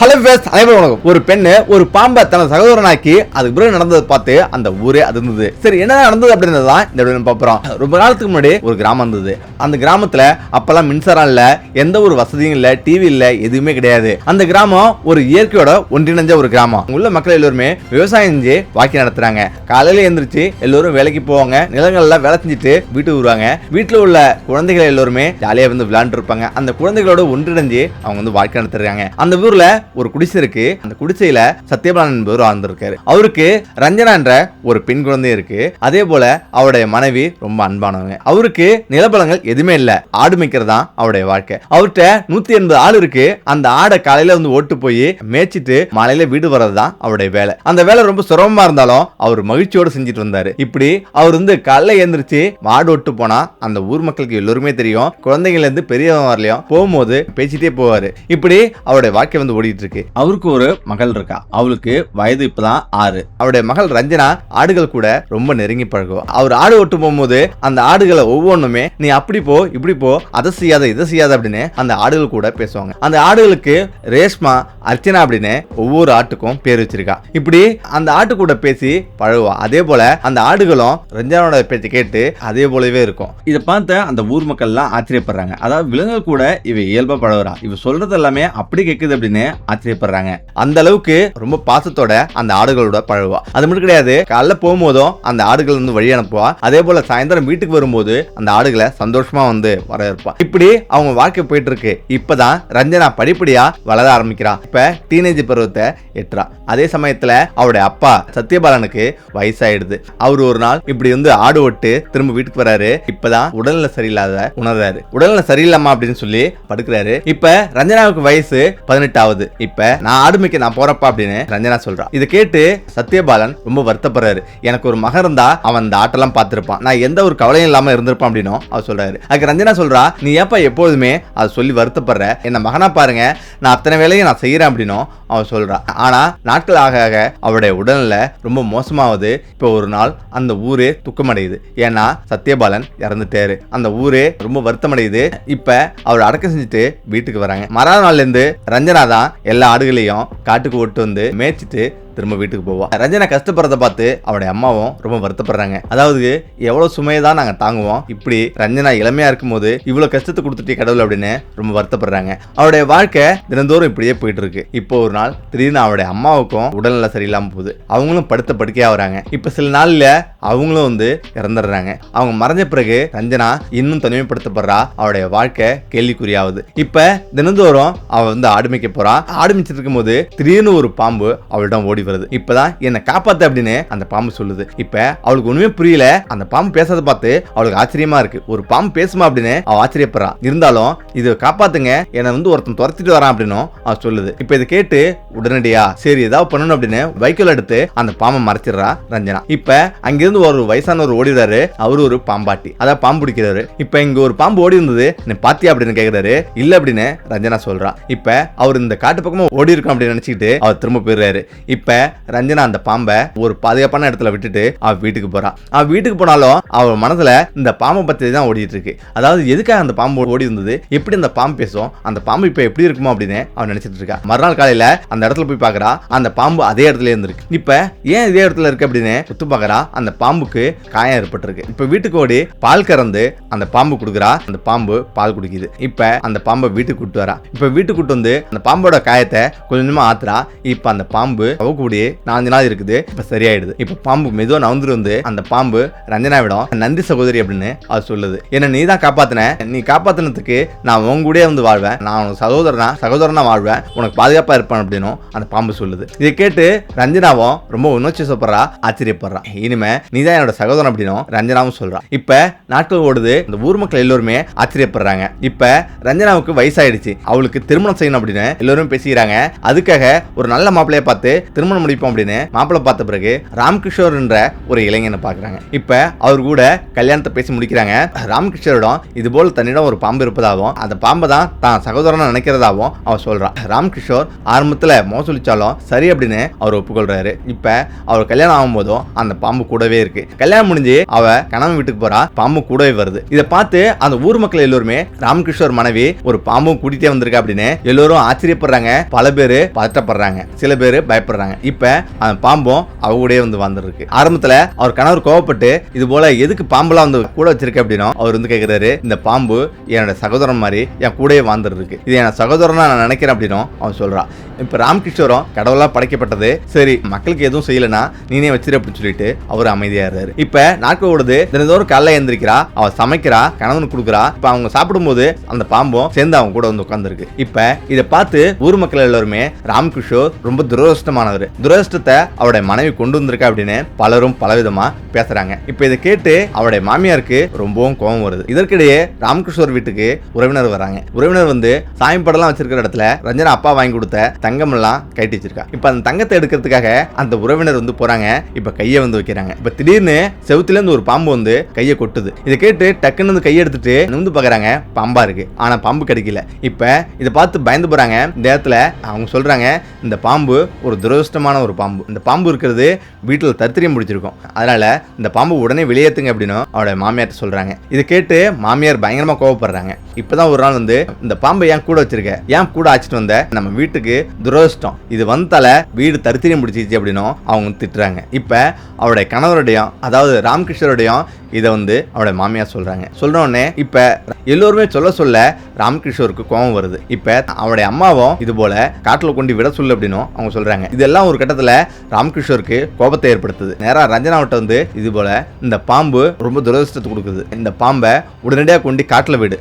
Hello face அனைவரும் வணக்கம். ஒரு பெண்ணு ஒரு பாம்பை தனது சகோதரனாக்கி அதுக்கு பிறகு நடந்ததை பார்த்து அந்த ஊரே அதிர்ந்தது. சரி என்ன நடந்தது அப்படின்றது தான் இந்த வீடியோ பார்க்குறோம் ரொம்ப காலத்துக்கு முன்னாடி ஒரு கிராமம் இருந்தது. அந்த கிராமத்தில் அப்பெல்லாம் மின்சாரம் இல்லை எந்த ஒரு வசதியும் இல்லை டிவி இல்லை எதுவுமே கிடையாது. அந்த கிராமம் ஒரு இயற்கையோட ஒன்றிணைஞ்ச ஒரு கிராமம். உள்ள மக்கள் எல்லோருமே விவசாயம் செஞ்சு வாக்கி நடத்துறாங்க. காலையில் எழுந்திரிச்சு எல்லோரும் வேலைக்கு போவாங்க. நிலங்கள்லாம் வேலை செஞ்சுட்டு வீட்டுக்கு வருவாங்க. வீட்டில் உள்ள குழந்தைகள் எல்லோருமே ஜாலியாக வந்து விளையாண்டு இருப்பாங்க. அந்த குழந்தைகளோட ஒன்றிணைஞ்சு அவங்க வந்து வாழ்க்கை நடத்துறாங்க அந்த ஊரில் ஒரு குடிசை இருக்கு. அந்த குடிசையில சத்யபாலன் என்பவர் வாழ்ந்திருக்காரு. அவருக்கு ரஞ்சனா என்ற ஒரு பெண் குழந்தை இருக்கு. அதே போல அவருடைய மனைவி ரொம்ப அன்பானவங்க. அவருக்கு நிலபலங்கள் எதுவுமே இல்ல. ஆடு மேய்க்கிறது தான் அவருடைய வாழ்க்கை. அவர்கிட்ட நூத்தி எண்பது ஆள் இருக்கு. அந்த ஆடை காலையில வந்து ஓட்டு போய் மேய்ச்சிட்டு மாலையில வீடு வர்றது தான் அவருடைய வேலை. அந்த வேலை ரொம்ப சிரமமா இருந்தாலும் அவர் மகிழ்ச்சியோடு செஞ்சுட்டு வந்தாரு. இப்படி அவர் வந்து காலைல எழுந்திரிச்சு மாடு ஓட்டு போனா அந்த ஊர் மக்களுக்கு எல்லோருமே தெரியும். குழந்தைங்கள்ல இருந்து பெரியவன் வரலையும். போகும்போது பேசிட்டே போவாரு. இப்படி அவருடைய வாழ்க்கை வந்து ஓடிட்டு இருக்கு அவருக்கு ஒரு மகள் இருக்கா? அவளுக்கு வயது இப்பதான் ஆறு. அவருடைய மகள் ரஞ்சனா ஆடுகள் கூட ரொம்ப நெருங்கி பழகுவா. அவர் ஆடு ஓட்டு போகும்போது அந்த ஆடுகளை ஒவ்வொன்றுமே நீ அப்படி போ இப்படி போ அதை செய்யாத இதை செய்யாத அப்படின்னு அந்த ஆடுகள் கூட பேசுவாங்க. அந்த ஆடுகளுக்கு ரேஷ்மா அர்ச்சனா அப்படின்னு ஒவ்வொரு ஆட்டுக்கும் பேர் வச்சிருக்கா. இப்படி அந்த ஆட்டு கூட பேசி பழகுவா. அதே போல அந்த ஆடுகளும் ரஞ்சனாவோட பேச்சு கேட்டு அதே போலவே இருக்கும். இதை பார்த்த அந்த ஊர் மக்கள் எல்லாம் ஆச்சரியப்படுறாங்க. அதாவது விலங்குகள் கூட இவ இயல்பா பழகுறா. இவ சொல்றது எல்லாமே அப்படி கேக்குது அப்படின்னு ஆச்சரியப்படுறாங்க. அந்த அளவுக்கு ரொம்ப பாசத்தோட அந்த ஆடுகளோட பழகுவா. அது மட்டும் கிடையாது காலைல போகும்போதும் அந்த ஆடுகள் வந்து வழி அனுப்புவா. அதே போல சாயந்தரம் வீட்டுக்கு வரும்போது அந்த ஆடுகளை சந்தோஷமா வந்து வரவேற்பா. இப்படி அவங்க வாழ்க்கை போயிட்டு இருக்கு இப்பதான் ரஞ்சனா படிப்படியா வளர ஆரம்பிக்கிறா. இப்ப டீனேஜ் பருவத்தை எட்டுறா. அதே சமயத்துல அவருடைய அப்பா சத்யபாலனுக்கு வயசாயிடுது. அவர் ஒரு நாள் இப்படி வந்து ஆடு ஓட்டு திரும்ப வீட்டுக்கு வராரு. இப்பதான் உடல்நிலை சரியில்லாத உணர்றாரு. உடல்நிலை சரியில்லாம அப்படின்னு சொல்லி படுக்கிறாரு. இப்ப ரஞ்சனாவுக்கு வயசு பதினெட்டாவது. இப்ப நான் ஆடுமைக்கு நான் போறப்பா அப்படின்னு ரஞ்சனா சொல்றா. இதை கேட்டு சத்யபாலன் ரொம்ப வருத்தப்படுறாரு. எனக்கு ஒரு மகன் இருந்தா அவன் அந்த ஆட்டெல்லாம் பார்த்திருப்பான். நான் எந்த ஒரு கவலையும் இல்லாம இருந்திருப்பான் அப்படின்னும் அவர் சொல்றாரு. அதுக்கு ரஞ்சனா சொல்றா நீ ஏப்பா எப்பொழுதுமே அதை சொல்லி வருத்தப்படுற? என்ன மகனா பாருங்க. நான் அத்தனை வேலையும் நான் செய்யறேன் அப்படின்னும் அவன் சொல்றா. ஆனா நாட்கள் ஆக ஆக அவருடைய உடல்நிலை ரொம்ப மோசமாவது இப்போ ஒரு நாள் அந்த ஊரே துக்கமடையுது. ஏன்னா சத்யபாலன் இறந்துட்டாரு. அந்த ஊரே ரொம்ப வருத்தமடையுது. இப்ப அவர் அடக்கம் செஞ்சுட்டு வீட்டுக்கு வராங்க. மறாத நாள்ல இருந்து ரஞ்சனா தான் எல்லா ஆடுகளையும் காட்டுக்கு ஓட்டு வந்து மேய்ச்சிட்டு திரும்ப வீட்டுக்கு போவான் ரஞ்சனா கஷ்டப்படுறத பார்த்து அவனுடைய அம்மாவும் ரொம்ப வருத்தப்படுறாங்க. அதாவது எவ்வளவு சுமையை தான் நாங்க தாங்குவோம். இப்படி ரஞ்சனா இளமையா இருக்கும்போது இவ்வளவு கஷ்டத்தை கொடுத்துட்டே கடவுள் அப்படின்னு ரொம்ப வருத்தப்படுறாங்க. அவருடைய வாழ்க்கை தினந்தோறும் இப்படியே போயிட்டு இருக்கு. இப்போ ஒரு நாள் திடீர்னு அவருடைய அம்மாவுக்கும் உடல்நிலை சரியில்லாம போகுது. அவங்களும் படுத்த படுக்கையா வராங்க. இப்ப சில நாள்ல அவங்களும் வந்து இறந்துடுறாங்க. அவங்க மறைஞ்ச பிறகு ரஞ்சனா இன்னும் தனிமைப்படுத்தப்படுறா. அவருடைய வாழ்க்கை கேள்விக்குறியாகுது இப்ப தினந்தோறும் அவ வந்து ஆடுமிக்க போறா. ஆடுமிச்சிட்டு இருக்கும்போது திடீர்னு ஒரு பாம்பு அவளிடம் ஓடி வருது இப்பதான் என்னை காப்பாத்து அப்படின்னு அந்த பாம்பு சொல்லுது. இப்ப அவளுக்கு ஒண்ணுமே புரியல. அந்த பாம்பு பேசாத பார்த்து அவளுக்கு ஆச்சரியமா இருக்கு. ஒரு பாம்பு பேசுமா அப்படின்னு அவ ஆச்சரியப்படுறா. இருந்தாலும் இது காப்பாத்துங்க. என்னை வந்து ஒருத்தன் துரத்திட்டு வரான் அப்படின்னும் அவ சொல்லுது. இப்ப இதை கேட்டு உடனடியா சரி ஏதாவது பண்ணணும் அப்படின்னு வைக்கோல் எடுத்து அந்த பாம்பை மறைச்சிடுறா ரஞ்சனா. இப்ப அங்கிருந்து ஒரு வயசானவர் ஓடிடுறாரு. அவரு ஒரு பாம்பாட்டி. அதான் பாம்பு பிடிக்கிறாரு. இப்ப இங்க ஒரு பாம்பு ஓடி இருந்தது நீ பாத்தியா அப்படின்னு கேக்குறாரு. இல்ல அப்படின்னு ரஞ்சனா சொல்றா. இப்ப அவர் இந்த காட்டு பக்கமா ஓடி இருக்கும் அப்படின்னு நினைச்சுக்கிட்டு அவர் திரும்ப போயிடுறாரு. இப்ப ரஞ்சனா அந்த பாம்பை ஒரு பாதுகாப்பான இடத்துல விட்டுட்டு அவ வீட்டுக்கு போறா. அவ வீட்டுக்கு போனாலும் அவ மனசுல இந்த பாம்பை பத்தி தான் ஓடிட்டு இருக்கு. அதாவது எதுக்காக அந்த பாம்பு ஓடி இருந்தது எப்படி அந்த பாம்பு பேசும்? அந்த பாம்பு இப்ப எப்படி இருக்குமோ அப்படின்னு அவன் நினைச்சிட்டு இருக்கா. மறுநாள் காலையில அந்த இடத்துல போய் பாக்குறா அந்த பாம்பு அதே இடத்துல இருந்திருக்கு. இப்ப ஏன் இதே இடத்துல இருக்கு அப்படின்னு சுத்து பாக்குறா அந்த பாம்புக்கு காயம் ஏற்பட்டிருக்கு. இப்ப வீட்டுக்கு ஓடி பால் கறந்து அந்த பாம்பு கொடுக்குறா அந்த பாம்பு பால் குடிக்குது. இப்ப அந்த பாம்பை வீட்டுக்கு கூட்டு வரா. இப்ப வீட்டுக்கு கூட்டு வந்து அந்த பாம்போட காயத்தை கொஞ்சமா ஆத்துறா. இப்ப அந்த பாம்பு அவ கூடி நாலஞ்சு நாள் இருக்குது. இப்போ சரியாயிடுது. இப்போ பாம்பு மெதுவாக நவுந்துட்டு வந்து அந்த பாம்பு ரஞ்சனாவிடம் நந்தி சகோதரி அப்படின்னு அது சொல்லுது. என்ன நீ தான் காப்பாத்தின. நீ காப்பாத்தினதுக்கு நான் உன் கூடயே வந்து வாழ்வேன். நான் உனக்கு சகோதரனா சகோதரனா வாழ்வேன். உனக்கு பாதுகாப்பாக இருப்பேன் அப்படின்னும் அந்த பாம்பு சொல்லுது. இதை கேட்டு ரஞ்சனாவும் ரொம்ப உணர்ச்சி சொல்றா ஆச்சரியப்படுறா இனிமே நீ தான் என்னோட சகோதரன் அப்படின்னும் ரஞ்சனாவும் சொல்றா இப்ப நாட்கள் ஓடுது. இந்த ஊர் மக்கள் எல்லோருமே ஆச்சரியப்படுறாங்க. இப்ப ரஞ்சனாவுக்கு வயசாயிடுச்சு. அவளுக்கு திருமணம் செய்யணும் அப்படின்னு எல்லோரும் பேசிக்கிறாங்க. அதுக்காக ஒரு நல்ல மாப்பிள்ளைய பார்த்து திருமணம் திருமணம் முடிப்போம் அப்படின்னு மாப்பிள்ளை பார்த்த பிறகு ராம்கிஷோர் என்ற ஒரு இளைஞனை பார்க்குறாங்க. இப்போ அவர் கூட கல்யாணத்தை பேசி முடிக்கிறாங்க. ராம்கிஷோரிடம் இது போல் தன்னிடம் ஒரு பாம்பு இருப்பதாகவும் அந்த பாம்பை தான் தான் சகோதரனை நினைக்கிறதாகவும் அவர் சொல்றான் ராம்கிஷோர் ஆரம்பத்தில் மோசலிச்சாலும் சரி அப்படின்னு அவர் ஒப்புக்கொள்றாரு. இப்போ அவர் கல்யாணம் ஆகும்போதும் அந்த பாம்பு கூடவே இருக்கு. கல்யாணம் முடிஞ்சு அவ கணவன் வீட்டுக்கு போறா பாம்பு கூடவே வருது. இதை பார்த்து அந்த ஊர் மக்கள் எல்லோருமே ராம்கிஷோர் மனைவி ஒரு பாம்பும் கூட்டிட்டே வந்திருக்கா அப்படின்னு எல்லோரும் ஆச்சரியப்படுறாங்க. பல பேர் பதட்டப்படுறாங்க. சில பேர் பயப்படுறாங்க. இப்போ அந்த பாம்பும் அவ கூடயே வந்து வந்துருக்கு ஆரம்பத்தில் அவர் கணவர் கோவப்பட்டு இது போல எதுக்கு பாம்புலாம் வந்து கூட வச்சிருக்க அப்படின்னா அவர் வந்து கேட்குறாரு இந்த பாம்பு என்னோட சகோதரன் மாதிரி என் கூடயே வாழ்ந்துருக்கு இது என் சகோதரனா நான் நினைக்கிறேன் அப்படின்னும் அவன் சொல்கிறான் இப்போ ராம்கிஷோரம் கடவுளாக படைக்கப்பட்டது சரி மக்களுக்கு எதுவும் செய்யலனா நீனே வச்சிரு அப்படின்னு சொல்லிட்டு அவர் அமைதியாக இருக்காரு இப்போ நாட்கள் ஓடுது தினந்தோறும் காலைல எழுந்திருக்கிறா அவள் சமைக்கிறா கணவனுக்கு கொடுக்குறா இப்போ அவங்க சாப்பிடும்போது அந்த பாம்பும் சேர்ந்து அவங்க கூட வந்து உட்காந்துருக்கு இப்போ இதை பார்த்து ஊர் மக்கள் எல்லாருமே ராம்கிஷோர் ரொம்ப துரதிருஷ்டமானவர். துரதிருஷ்டத்தை அவருடைய மனைவி கொண்டு வந்திருக்கா அப்படின்னு பலரும் பலவிதமா பேசுறாங்க. இப்ப இதை கேட்டு அவருடைய மாமியாருக்கு ரொம்பவும் கோபம் வருது. இதற்கிடையே ராமகிருஷ்ணர் வீட்டுக்கு உறவினர் வராங்க. உறவினர் வந்து சாமி படம்லாம் வச்சிருக்கிற இடத்துல ரஞ்சனா அப்பா வாங்கி கொடுத்த தங்கம் எல்லாம் கட்டி வச்சிருக்கா. இப்ப அந்த தங்கத்தை எடுக்கிறதுக்காக அந்த உறவினர் வந்து போறாங்க. இப்ப கையை வந்து வைக்கிறாங்க. இப்ப திடீர்னு செவுத்துல இருந்து ஒரு பாம்பு வந்து கையை கொட்டுது. இதை கேட்டு டக்குன்னு வந்து கையை எடுத்துட்டு நிமிந்து பாக்குறாங்க. பாம்பா இருக்கு. ஆனா பாம்பு கிடைக்கல. இப்ப இதை பார்த்து பயந்து போறாங்க. இந்த இடத்துல அவங்க சொல்றாங்க இந்த பாம்பு ஒரு துரதிருஷ்டமான ஒரு பாம்பு. இந்த பாம்பு இருக்கிறது வீட்டில் தத்திரியம் பிடிச்சிருக்கும். அதனால இந்த பாம்பு உடனே வெளியேற்றுங்க அப்படின்னு அவரோட மாமியார்கிட்ட சொல்கிறாங்க இதை கேட்டு மாமியார் பயங்கரமாக கோவப்படுறாங்க. இப்பதான் ஒரு நாள் வந்து இந்த பாம்பை ஏன் கூட வச்சிருக்க? ஏன் கூட அழைச்சிட்டு வந்த? நம்ம வீட்டுக்கு துரதிருஷ்டம். இது வந்தால வீடு தரித்திரியம் முடிச்சிச்சு அப்படின்னும் அவங்க திட்டுறாங்க. இப்ப அவருடைய கணவருடையும் அதாவது ராம்கிருஷ்ணருடையும் இதை வந்து அவருடைய மாமியார் சொல்றாங்க. சொல்றோடனே இப்ப எல்லோருமே சொல்ல சொல்ல ராம்கிருஷ்ணருக்கு கோபம் வருது. இப்ப அவருடைய அம்மாவும் இது போல காட்டுல கொண்டு விட சொல்லு அப்படின்னும் அவங்க சொல்றாங்க. இதெல்லாம் ஒரு கட்டத்துல ராம்கிஷோருக்கு கோபத்தை ஏற்படுத்துது. நேரா ரஞ்சனாவிட்ட வந்து இது போல இந்த பாம்பு ரொம்ப துரதிருஷ்டத்தை கொடுக்குது. இந்த பாம்பை உடனடியாக கொண்டு காட்டுல விடு.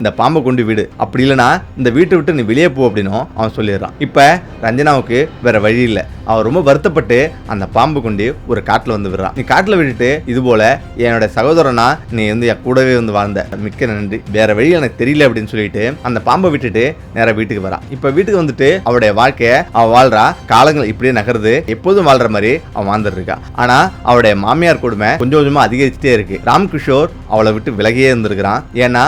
இந்த பாம்பை கொண்டு விடு. அப்படி இல்லைன்னா இந்த வீட்டை விட்டு நீ வெளியே போ அப்படின்னும் அவன் சொல்லிடுறான். இப்ப ரஞ்சனாவுக்கு வேற வழி இல்லை. அவன் ரொம்ப வருத்தப்பட்டு அந்த பாம்பு கொண்டு ஒரு காட்டுல வந்து விடுறான். நீ காட்டுல விட்டுட்டு இது போல என்னோட சகோதரனா நீ வந்து என் கூடவே வந்து வாழ்ந்த. மிக்க நன்றி. வேற வழி எனக்கு தெரியல அப்படின்னு சொல்லிட்டு அந்த பாம்பை விட்டுட்டு நேராக வீட்டுக்கு வரான். இப்போ வீட்டுக்கு வந்துட்டு அவருடைய வாழ்க்கையை அவன் வாழ்றா. காலங்கள் இப்படியே நகருது. எப்போதும் வாழ்ற மாதிரி அவன் வாழ்ந்துட்டு இருக்கா. ஆனா அவருடைய மாமியார் கொடுமை கொஞ்சம் கொஞ்சமாக அதிகரிச்சுட்டே இருக்கு. ராம்கிஷோர் அவளை விட்டு விலகியே இருந்திருக்கிறான். ஏன்னா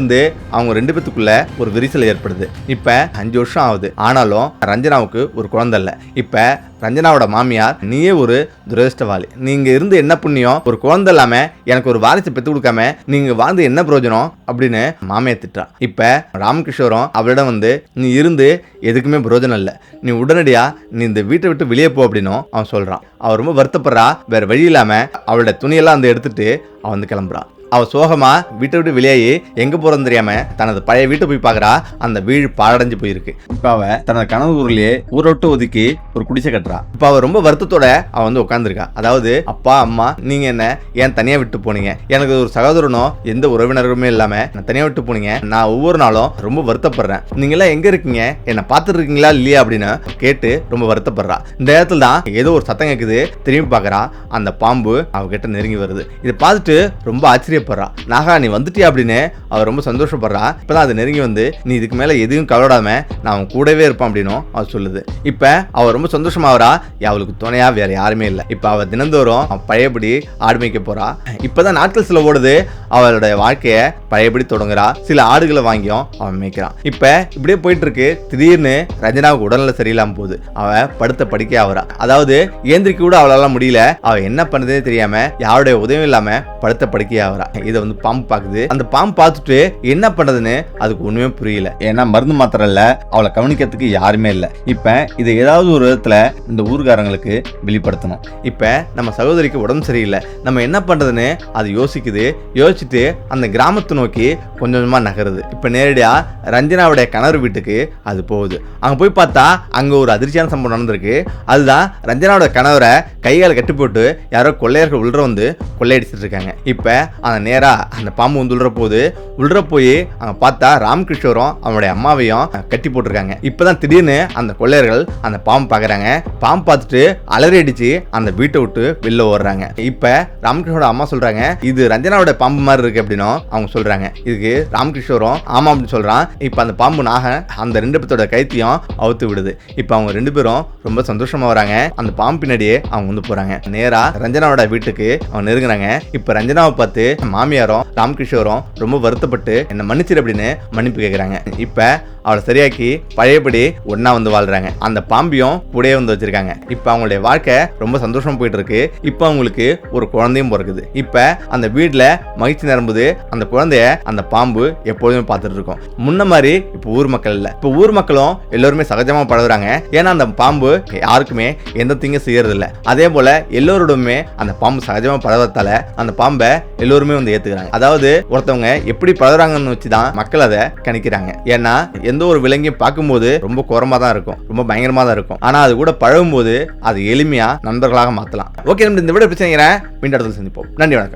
இருந்து அவங்க ரெண்டு பேத்துக்குள்ள ஒரு விரிசல் ஏற்படுது. இப்ப அஞ்சு வருஷம் ஆகுது. ஆனாலும் ரஞ்சனாவுக்கு ஒரு குழந்தை இல்ல. இப்ப ரஞ்சனாவோட மாமியார் நீயே ஒரு துரதிருஷ்டவாளி. நீங்க இருந்து என்ன புண்ணியம்? ஒரு குழந்தை இல்லாம எனக்கு ஒரு வாரிசு பெற்று கொடுக்காம நீங்க வாழ்ந்து என்ன பிரயோஜனம்? அப்படின்னு மாமியார் திட்டா இப்ப ராமகிஷோரும் அவளிடம் வந்து நீ இருந்து எதுக்குமே பிரயோஜனம் இல்லை. நீ உடனடியா நீ இந்த வீட்டை விட்டு வெளியே போ அப்படின்னும் அவன் சொல்றான். அவ ரொம்ப வருத்தப்படுறா. வேற வழி இல்லாம அவளோட துணியெல்லாம் வந்து எடுத்துட்டு அவன் வந்து கிளம்புறான் அவ சோகமா வீட்டை விட்டு வெளியாகி எங்க போறோம் தெரியாம தனது பழைய வீட்டை போய் பார்க்கறா. அந்த வீடு பாழடைஞ்சு போயிருக்கு. இப்ப அவ தனது கனவு ஊர்லயே ஊரை விட்டு ஒதுக்கி ஒரு குடிசை கட்டுறா. இப்ப அவ ரொம்ப வருத்தத்தோட அவ வந்து உட்காந்துருக்கா அதாவது அப்பா அம்மா நீங்க என்ன ஏன் தனியா விட்டு போனீங்க? எனக்கு ஒரு சகோதரனோ எந்த உறவினருமே இல்லாம நான் தனியா விட்டு போனீங்க. நான் ஒவ்வொரு நாளும் ரொம்ப வருத்தப்படுறேன். நீங்க எல்லாம் எங்க இருக்கீங்க? என்ன பாத்துட்டு இருக்கீங்களா இல்லையா? அப்படின்னு கேட்டு ரொம்ப வருத்தப்படுறா. இந்த இடத்துல தான் ஏதோ ஒரு சத்தம் கேக்குது. திரும்பி பார்க்கறா. அந்த பாம்பு அவகிட்ட நெருங்கி வருது. இதை பார்த்துட்டு ரொம்ப ஆச்சரியப்படுறா நாகா நீ வந்துட்டியா அப்படின்னு அவர் ரொம்ப சந்தோஷப்படுறா. இப்பதான் அது நெருங்கி வந்து நீ இதுக்கு மேல எதுவும் கவலைடாம நான் அவன் கூடவே இருப்பான் அப்படின்னும் அவர் சொல்லுது. இப்ப அவர் ரொம்ப சந்தோஷமாவறா. அவளுக்கு துணையா வேற யாருமே இல்லை. இப்ப அவ தினந்தோறும் அவ பழையபடி ஆடு மேய்க்க போறா. இப்பதான் நாட்கள் சில ஓடுது. அவளுடைய வாழ்க்கைய பழையபடி தொடங்குறா. சில ஆடுகளை வாங்கியும் அவன் மேய்க்கிறான். இப்ப இப்படியே போயிட்டு இருக்கு திடீர்னு ரஞ்சனாவுக்கு உடல்நிலை சரியில்லாம போகுது. அவ படுத்த படிக்க ஆகுறா. அதாவது ஏந்திரிக்க கூட அவளால முடியல. அவ என்ன பண்ணுறதே தெரியாம யாருடைய உதவியும் இல்லாம படுத்த படுக்கை ஆகிறா. இதை வந்து பாம்பு பாக்குது அந்த பாம்பு பார்த்துட்டு என்ன பண்றதுன்னு அதுக்கு ஒண்ணுமே புரியல. ஏன்னா மருந்து மாத்திரம் இல்ல. அவளை கவனிக்கிறதுக்கு யாருமே இல்ல. இப்ப இதை ஏதாவது ஒரு விதத்துல இந்த ஊர்காரங்களுக்கு வெளிப்படுத்தணும். இப்ப நம்ம சகோதரிக்கு உடம்பு சரியில்லை. நம்ம என்ன பண்றதுன்னு அது யோசிக்குது. யோசிச்சுட்டு அந்த கிராமத்தை நோக்கி கொஞ்சம் கொஞ்சமா நகருது. இப்ப நேரடியா ரஞ்சனாவுடைய கணவர் வீட்டுக்கு அது போகுது. அங்க போய் பார்த்தா அங்க ஒரு அதிர்ச்சியான சம்பவம் நடந்திருக்கு. அதுதான் ரஞ்சனாவோட கணவரை கைகால கட்டி போட்டு யாரோ கொள்ளையர்கள் உள்ள வந்து கொள்ளையடிச்சிட்டு இருக்காங்க. இப்ப அந்த நேராக அந்த பாம்பு வந்து உள்ள போது உள்ள போய் அங்க பார்த்தா ராமகிருஷ்ணரும் அவனுடைய அம்மாவையும் கட்டி போட்டிருக்காங்க. இப்பதான் திடீர்னு அந்த கொள்ளையர்கள் அந்த பாம்பு பார்க்குறாங்க பாம்பு பார்த்துட்டு அலறி அடிச்சு அந்த வீட்டை விட்டு வெளில ஓடுறாங்க. இப்போ ராமகிருஷ்ணோட அம்மா சொல்கிறாங்க இது ரஞ்சனாவோட பாம்பு மாதிரி இருக்கு அப்படின்னும் அவங்க சொல்கிறாங்க இதுக்கு ராமகிருஷ்ணரும் ஆமாம் அப்படின்னு சொல்கிறான் இப்போ அந்த பாம்பு நாக அந்த ரெண்டு பேர்த்தோட கைத்தையும் அவுத்து விடுது. இப்போ அவங்க ரெண்டு பேரும் ரொம்ப சந்தோஷமாக வராங்க. அந்த பாம்பு பின்னாடியே அவங்க வந்து போகிறாங்க நேராக ரஞ்சனாவோட வீட்டுக்கு அவங்க நெருங்குறாங்க. இப்போ ரஞ்சனாவை பார்த்து மாமியாரும் ராம்கிஷோரும் ரொம்ப வருத்தப்பட்டு என்ன மன்னிச்சிரு அப்படின்னு மன்னிப்பு கேட்குறாங்க இப்போ அவளை சரியாக்கி பழையபடி ஒன்னா வந்து வாழ்றாங்க. அந்த பாம்பியும் கூடயே வந்து வச்சிருக்காங்க. இப்ப அவங்களுடைய வாழ்க்கை ரொம்ப சந்தோஷமா போயிட்டு இருக்கு இப்ப அவங்களுக்கு ஒரு குழந்தையும் பிறக்குது. இப்ப அந்த வீட்டுல மகிழ்ச்சி நிரம்புது. அந்த குழந்தைய அந்த பாம்பு எப்பொழுதுமே பார்த்துட்டு இருக்கும். முன்ன மாதிரி இப்ப ஊர் மக்கள் இல்ல. இப்ப ஊர் மக்களும் எல்லோருமே சகஜமா பழகுறாங்க. ஏன்னா அந்த பாம்பு யாருக்குமே எந்த தீங்கும் செய்யறது இல்ல அதே போல எல்லோரோடுமே அந்த பாம்பு சகஜமா பழகுறதால அந்த பாம்பை எல்லோருமே வந்து ஏத்துக்கிறாங்க. அதாவது ஒருத்தவங்க எப்படி பழகுறாங்கன்னு வச்சுதான் மக்கள் அதை கணிக்கிறாங்க. ஏன்னா எந்த ஒரு விலங்கையும் பார்க்கும்போது ரொம்ப கோரமா தான் இருக்கும். ரொம்ப பயங்கரமா தான் இருக்கும். ஆனா அது கூட பழகும்போது அது எளிமையா நண்பர்களாக மாத்தலாம். ஓகே நம்ம இந்த விட பிரச்சனைங்கிறேன் மீண்டும் இடத்துல சந்திப்போம். நன்றி வணக்கம்.